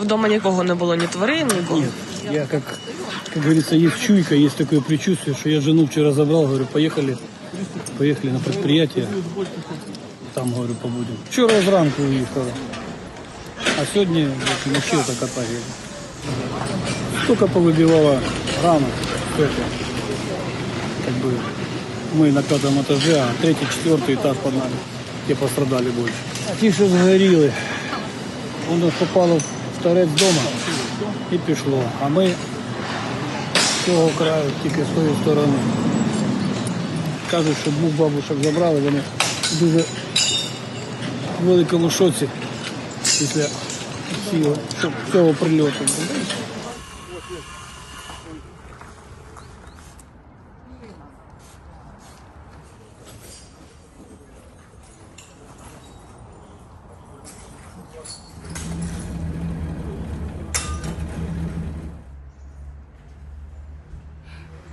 Вдома нікого не було, ні тварин, нікого. Нет, я как, как говорится, есть чуйка, есть такое предчувствие, что я жену вчера забрал, говорю, поехали, поехали на предприятие, там, говорю, побудем. Вчера зранку уехала, а сегодня вот, ночью так отправили. Столько повыбивала ранок, столько. Как бы мы на пятом этаже, а третий, четвертый этаж под нами. Те пострадали больше. А ті, що згоріли, воно попало в торець дома і пішло. А ми з цього краю тільки з тої сторони. Кажуть, що двох бабушок забрали, вони дуже в великому шоці після цього, цього прильоту.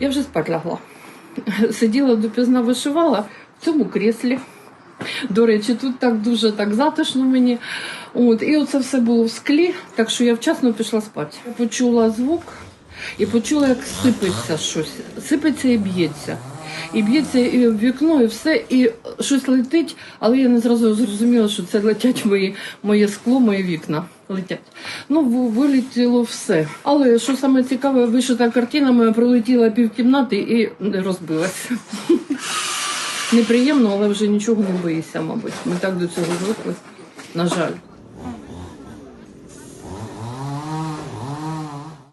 Я вже спать лягла. Сиділа допізна вишивала в цьому кріслі. До речі, тут так дуже так затишно мені. От, і оце все було в склі, так що я вчасно пішла спати. Почула звук і почула, як сипеться щось. Сипеться і б'ється. І б'ється і в вікно, і все, і щось летить, але я не зразу зрозуміла, що це летять мої, моє скло, мої вікна. Летять. Ну, вилетіло все. Але що саме цікаве, вишита картина моя пролетіла півкімнати і розбилася. Неприємно, але вже нічого не боїшся, мабуть. Ми так до цього звикли. На жаль.